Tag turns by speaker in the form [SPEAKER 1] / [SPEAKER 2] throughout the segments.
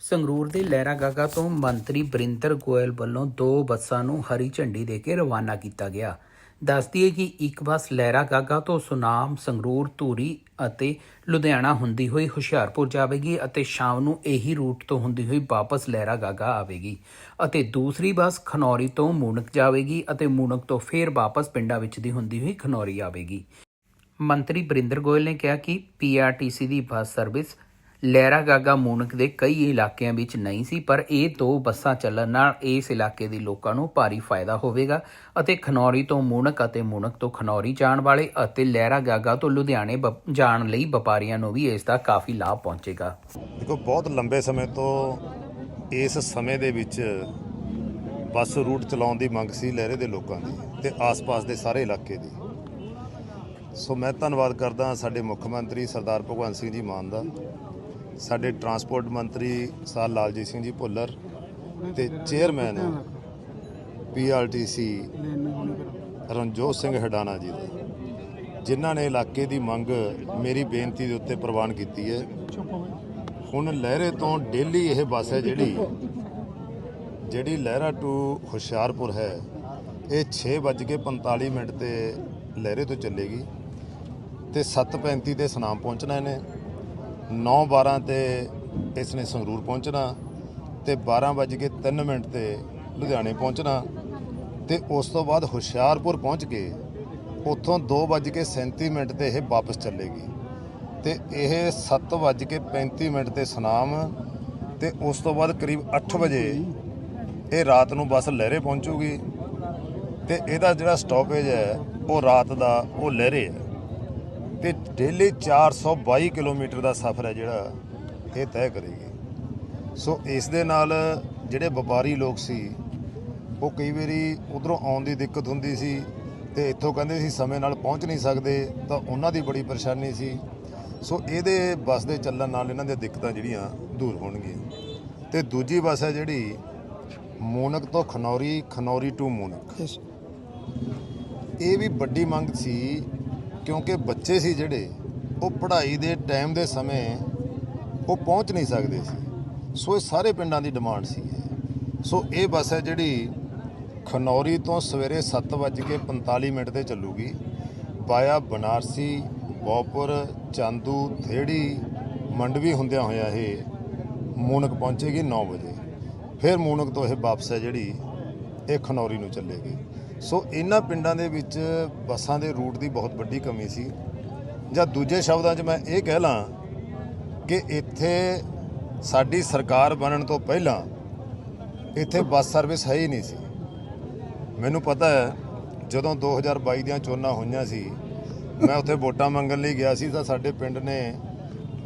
[SPEAKER 1] ਸੰਗਰੂਰ ਦੇ ਲਹਿਰਾ ਗਾਗਾ ਤੋਂ ਮੰਤਰੀ ਬਰਿੰਦਰ ਗੋਇਲ ਵੱਲੋਂ ਦੋ ਬੱਸਾਂ ਨੂੰ ਹਰੀ ਝੰਡੀ ਦੇ ਕੇ ਰਵਾਨਾ ਕੀਤਾ ਗਿਆ। ਦੱਸਦੀ ਹੈ ਕਿ ਇੱਕ ਬੱਸ ਲਹਿਰਾ ਗਾਗਾ ਤੋਂ ਸੁਨਾਮ, ਸੰਗਰੂਰ, ਧੂਰੀ ਅਤੇ ਲੁਧਿਆਣਾ ਹੁੰਦੀ ਹੋਈ ਹੁਸ਼ਿਆਰਪੁਰ ਜਾਵੇਗੀ ਅਤੇ ਸ਼ਾਮ ਨੂੰ ਇਹੀ ਰੂਟ ਤੋਂ ਹੁੰਦੀ ਹੋਈ ਵਾਪਸ ਲਹਿਰਾ ਗਾਗਾ ਆਵੇਗੀ ਅਤੇ ਦੂਸਰੀ ਬੱਸ ਖਨੌਰੀ ਤੋਂ ਮੂਨਕ ਜਾਵੇਗੀ ਅਤੇ ਮੂਨਕ ਤੋਂ ਫੇਰ ਵਾਪਸ ਪਿੰਡਾਂ ਵਿੱਚ ਦੀ ਹੁੰਦੀ ਹੋਈ ਖਨੌਰੀ ਆਵੇਗੀ। ਮੰਤਰੀ ਬਰਿੰਦਰ ਗੋਇਲ ਨੇ ਕਿਹਾ ਕਿ ਪੀਆਰਟੀਸੀ ਦੀ ਬੱਸ ਸਰਵਿਸ ਲਹਿਰਾ ਗਾਗਾ ਮੂਨਕ ਦੇ ਕਈ ਇਲਾਕਿਆਂ ਵਿੱਚ ਨਹੀਂ ਸੀ, ਪਰ ਇਹ ਦੋ ਬੱਸਾਂ ਚੱਲਣ ਨਾਲ ਇਸ ਇਲਾਕੇ ਦੇ ਲੋਕਾਂ ਨੂੰ ਭਾਰੀ ਫਾਇਦਾ ਹੋਵੇਗਾ ਅਤੇ ਖਨੌਰੀ ਤੋਂ ਮੂਨਕ ਅਤੇ ਮੂਨਕ ਤੋਂ ਖਨੌਰੀ ਜਾਣ ਵਾਲੇ ਅਤੇ ਲਹਿਰਾ ਗਾਗਾ ਤੋਂ ਲੁਧਿਆਣੇ ਵਪ- ਜਾਣ ਲਈ ਵਪਾਰੀਆਂ ਨੂੰ ਵੀ ਇਸ ਦਾ ਕਾਫੀ ਲਾਭ ਪਹੁੰਚੇਗਾ।
[SPEAKER 2] ਦੇਖੋ, ਬਹੁਤ ਲੰਬੇ ਸਮੇਂ ਤੋਂ ਇਸ ਸਮੇਂ ਦੇ ਵਿੱਚ ਬੱਸ ਰੂਟ ਚਲਾਉਣ ਦੀ ਮੰਗ ਸੀ ਲਹਿਰੇ ਦੇ ਲੋਕਾਂ ਦੀ ਤੇ ਆਸ-ਪਾਸ ਦੇ ਸਾਰੇ ਇਲਾਕੇ ਦੀ। ਸੋ ਮੈਂ ਧੰਨਵਾਦ ਕਰਦਾ ਸਾਡੇ ਮੁੱਖ ਮੰਤਰੀ ਸਰਦਾਰ ਭਗਵੰਤ ਸਿੰਘ ਜੀ ਮਾਨ ਦਾ ਸਾਡੇ ਟਰਾਂਸਪੋਰਟ ਮੰਤਰੀ ਸਰ ਲਾਲਜੀਤ ਸਿੰਘ ਜੀ ਭੁੱਲਰ ਤੇ ਚੇਅਰਮੈਨ ਪੀਆਰਟੀਸੀ ਰਣਜੋਤ ਸਿੰਘ ਹਡਾਣਾ ਜੀ ਦਾ। ਜਿਨ੍ਹਾਂ ਨੇ ਇਲਾਕੇ ਦੀ ਮੰਗ ਮੇਰੀ ਬੇਨਤੀ ਦੇ ਉੱਤੇ ਪ੍ਰਵਾਨ ਕੀਤੀ ਹੈ। ਹੁਣ ਲਹਿਰੇ ਤੋਂ ਡੇਲੀ ਇਹ ਬੱਸ ਹੈ ਜਿਹੜੀ ਜਿਹੜੀ ਲਹਿਰਾ ਟੂ ਹੁਸ਼ਿਆਰਪੁਰ ਹੈ, ਇਹ 6:45 ਮਿੰਟ ਤੇ ਲਹਿਰੇ ਤੋਂ ਚੱਲੇਗੀ ਤੇ 7:35 ਤੇ ਸਨਾਮ ਪਹੁੰਚਣਾ ਇਹਨੇ। 9:12 ਤੇ ਇਸ ਨੇ ਸੰਗਰੂਰ ਪਹੁੰਚਣਾ ਤੇ 12:03 ਮਿੰਟ ਤੇ ਲੁਧਿਆਣੇ ਪਹੁੰਚਣਾ ਤੇ ਉਸ ਤੋਂ ਬਾਅਦ ਹੁਸ਼ਿਆਰਪੁਰ ਪਹੁੰਚ ਕੇ ਉੱਥੋਂ 2:37 ਮਿੰਟ ਤੇ ਇਹ ਵਾਪਸ ਚੱਲੇਗੀ। ਤੇ ਇਹ 7:35 ਮਿੰਟ ਤੇ ਸਨਾਮ ਤੇ ਉਸ ਤੋਂ ਬਾਅਦ ਕਰੀਬ 8 ਵਜੇ ਇਹ ਰਾਤ ਨੂੰ ਬੱਸ ਲਹਿਰੇ ਪਹੁੰਚੂਗੀ ਤੇ ਇਹਦਾ ਜਿਹੜਾ ਸਟਾਪੇਜ ਹੈ, ਉਹ ਰਾਤ ਦਾ ਉਹ ਲਹਿਰੇ ਹੈ। ਤੇ ਡੇਲੀ 422 ਕਿਲੋਮੀਟਰ ਦਾ ਸਫ਼ਰ ਹੈ ਜਿਹੜਾ ਇਹ ਤੈਅ ਕਰੇਗੀ। ਸੋ ਇਸ ਦੇ ਨਾਲ ਜਿਹੜੇ ਵਪਾਰੀ ਲੋਕ ਸੀ ਉਹ ਕਈ ਵਾਰੀ ਉਧਰੋਂ ਆਉਣ ਦੀ ਦਿੱਕਤ ਹੁੰਦੀ ਸੀ ਤੇ ਇੱਥੋਂ ਕਹਿੰਦੇ ਸੀ ਸਮੇਂ ਨਾਲ ਪਹੁੰਚ ਨਹੀਂ ਸਕਦੇ ਤਾਂ ਉਹਨਾਂ ਦੀ ਬੜੀ ਪਰੇਸ਼ਾਨੀ ਸੀ। ਸੋ ਇਹਦੇ ਬੱਸ ਦੇ ਚੱਲਣ ਨਾਲ ਇਹਨਾਂ ਦੀਆਂ ਦਿੱਕਤਾਂ ਜਿਹੜੀਆਂ ਦੂਰ ਹੋਣਗੀਆਂ। ਤੇ ਦੂਜੀ ਬੱਸ ਹੈ ਜਿਹੜੀ ਮੂਨਕ ਤੋਂ ਖਨੌਰੀ ਖਨੌਰੀ ਟੂ ਮੂਨਕ। ਇਹ ਵੀ ਵੱਡੀ ਮੰਗ ਸੀ ਕਿਉਂਕਿ ਬੱਚੇ ਸੀ ਜਿਹੜੇ, ਉਹ ਪੜ੍ਹਾਈ ਦੇ ਟਾਈਮ ਦੇ ਸਮੇਂ ਉਹ ਪਹੁੰਚ ਨਹੀਂ ਸਕਦੇ ਸੀ। ਸੋ ਇਹ ਸਾਰੇ ਪਿੰਡਾਂ ਦੀ ਡਿਮਾਂਡ ਸੀ। ਸੋ ਇਹ ਬੱਸ ਹੈ ਜਿਹੜੀ ਖਨੌਰੀ ਤੋਂ ਸਵੇਰੇ 7:45 ਮਿੰਟ ਤੇ ਚੱਲੂਗੀ। ਪਾਇਆ ਬਨਾਰਸੀ, ਬੋਪੁਰ, ਚਾਂਦੂ, ਥੇੜੀ, ਮੰਡਵੀ ਹੁੰਦਿਆਂ ਹੋਇਆ ਇਹ ਮੂਨਕ ਪਹੁੰਚੇਗੀ 9 ਵਜੇ। ਫਿਰ ਮੂਨਕ ਤੋਂ ਇਹ ਵਾਪਸ ਹੈ ਜਿਹੜੀ ਇਹ ਖਨੌਰੀ ਨੂੰ ਚੱਲੇਗੀ। ਸੋ ਇਹਨਾਂ ਪਿੰਡਾਂ ਦੇ ਵਿੱਚ ਬੱਸਾਂ ਦੇ ਰੂਟ ਦੀ ਬਹੁਤ ਵੱਡੀ ਕਮੀ ਸੀ। ਜਾਂ ਦੂਜੇ ਸ਼ਬਦਾਂ 'ਚ ਮੈਂ ਇਹ ਕਹਿ ਲਾਂ ਕਿ ਇੱਥੇ ਸਾਡੀ ਸਰਕਾਰ ਬਣਨ ਤੋਂ ਪਹਿਲਾਂ ਇੱਥੇ ਬੱਸ ਸਰਵਿਸ ਹੈ ਹੀ ਨਹੀਂ ਸੀ। ਮੈਨੂੰ ਪਤਾ ਹੈ ਜਦੋਂ 2022 ਦੀਆਂ ਚੋਣਾਂ ਹੋਈਆਂ ਸੀ ਮੈਂ ਉੱਥੇ ਵੋਟਾਂ ਮੰਗਣ ਲਈ ਗਿਆ ਸੀ ਤਾਂ ਸਾਡੇ ਪਿੰਡ ਨੇ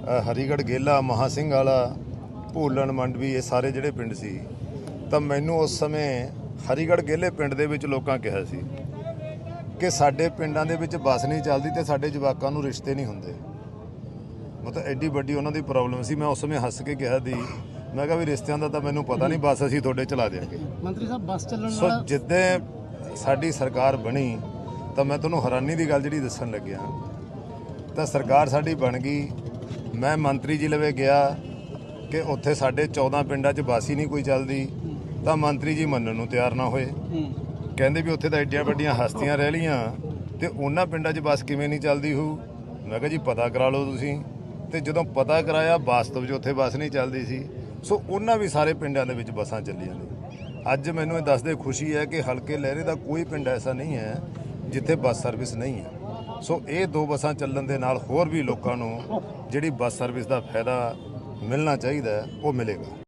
[SPEAKER 2] ਅ, ਹਰੀਗੜ੍ਹ ਗੇਲਾ ਮਹਾ ਸਿੰਘ ਵਾਲਾ ਭੂਲਣ ਮੰਡਵੀ ਇਹ ਸਾਰੇ ਜਿਹੜੇ ਪਿੰਡ ਸੀ ਤਾਂ ਮੈਨੂੰ ਉਸ ਸਮੇਂ ਹਰੀਗੜ੍ਹ ਗੇਲੇ ਪਿੰਡ ਦੇ ਵਿੱਚ ਲੋਕਾਂ ਕਿਹਾ ਸੀ ਕਿ ਸਾਡੇ ਪਿੰਡਾਂ ਦੇ ਵਿੱਚ ਬੱਸ ਨਹੀਂ ਚੱਲਦੀ ਤੇ ਸਾਡੇ ਜਵਾਕਾਂ ਨੂੰ ਰਿਸ਼ਤੇ ਨਹੀਂ ਹੁੰਦੇ। ਮਤਲਬ ਐਡੀ ਵੱਡੀ ਉਹਨਾਂ ਦੀ ਪ੍ਰੋਬਲਮ ਸੀ। ਮੈਂ ਉਸ ਸਮੇਂ ਹੱਸ ਕੇ ਕਿਹਾ ਦੀ ਮੈਂ ਕਿਹਾ ਵੀ ਰਿਸ਼ਤਿਆਂ ਦਾ ਤਾਂ ਮੈਨੂੰ ਪਤਾ ਨਹੀਂ ਬੱਸ ਅਸੀਂ ਤੁਹਾਡੇ ਚਲਾ ਦਿਆਂਗੇ।
[SPEAKER 3] ਮੰਤਰੀ ਸਾਹਿਬ ਬੱਸ ਚੱਲਣ
[SPEAKER 2] ਸੋ
[SPEAKER 3] ਨਾਲ
[SPEAKER 2] ਜਿੱਦੇ ਸਾਡੀ ਸਰਕਾਰ ਬਣੀ ਤਾਂ ਮੈਂ ਤੁਹਾਨੂੰ ਹੈਰਾਨੀ ਦੀ ਗੱਲ ਜਿਹੜੀ ਦੱਸਣ ਲੱਗਿਆ। ਤਾਂ ਸਰਕਾਰ ਸਾਡੀ ਬਣ ਗਈ। ਮੈਂ ਮੰਤਰੀ ਜੀ ਲਵੇ ਗਿਆ ਕਿ ਉੱਥੇ ਸਾਡੇ 14 ਪਿੰਡਾਂ 'ਚ ਬੱਸ ਹੀ ਨਹੀਂ ਕੋਈ ਚੱਲਦੀ। ਤਾਂ ਮੰਤਰੀ ਜੀ ਮੰਨਣ ਨੂੰ ਤਿਆਰ ਨਾ ਹੋਏ। ਕਹਿੰਦੇ ਵੀ ਉੱਥੇ ਤਾਂ ਐਡੀਆਂ ਵੱਡੀਆਂ ਹਸਤੀਆਂ ਰਹਿ ਲੀਆਂ ਤੇ ਉਹਨਾਂ ਪਿੰਡਾਂ 'ਚ ਬੱਸ ਕਿਵੇਂ ਨਹੀਂ ਚੱਲਦੀ ਹੋਊ ਮੈਂ ਕਿਹਾ ਜੀ ਪਤਾ ਕਰਾ ਲਓ ਤੁਸੀਂ। ਤੇ ਜਦੋਂ ਪਤਾ ਕਰਾਇਆ ਵਾਸਤਵ 'ਚ ਉੱਥੇ ਬੱਸ ਨਹੀਂ ਚੱਲਦੀ ਸੀ। ਸੋ ਉਹਨਾਂ ਵੀ ਸਾਰੇ ਪਿੰਡਾਂ ਦੇ ਵਿੱਚ ਬੱਸਾਂ ਚੱਲੀਆਂ ਨੇ। ਅੱਜ ਮੈਨੂੰ ਇਹ ਦੱਸਦੇ ਖੁਸ਼ੀ ਹੈ ਕਿ ਹਲਕੇ ਲਹਿਰੇ ਦਾ ਕੋਈ ਪਿੰਡ ਐਸਾ ਨਹੀਂ ਹੈ ਜਿੱਥੇ ਬੱਸ ਸਰਵਿਸ ਨਹੀਂ ਹੈ। ਸੋ ਇਹ ਦੋ ਬੱਸਾਂ ਚੱਲਣ ਦੇ ਨਾਲ ਹੋਰ ਵੀ ਲੋਕਾਂ ਨੂੰ ਜਿਹੜੀ ਬੱਸ ਸਰਵਿਸ ਦਾ ਫਾਇਦਾ ਮਿਲਣਾ ਚਾਹੀਦਾ ਉਹ ਮਿਲੇਗਾ।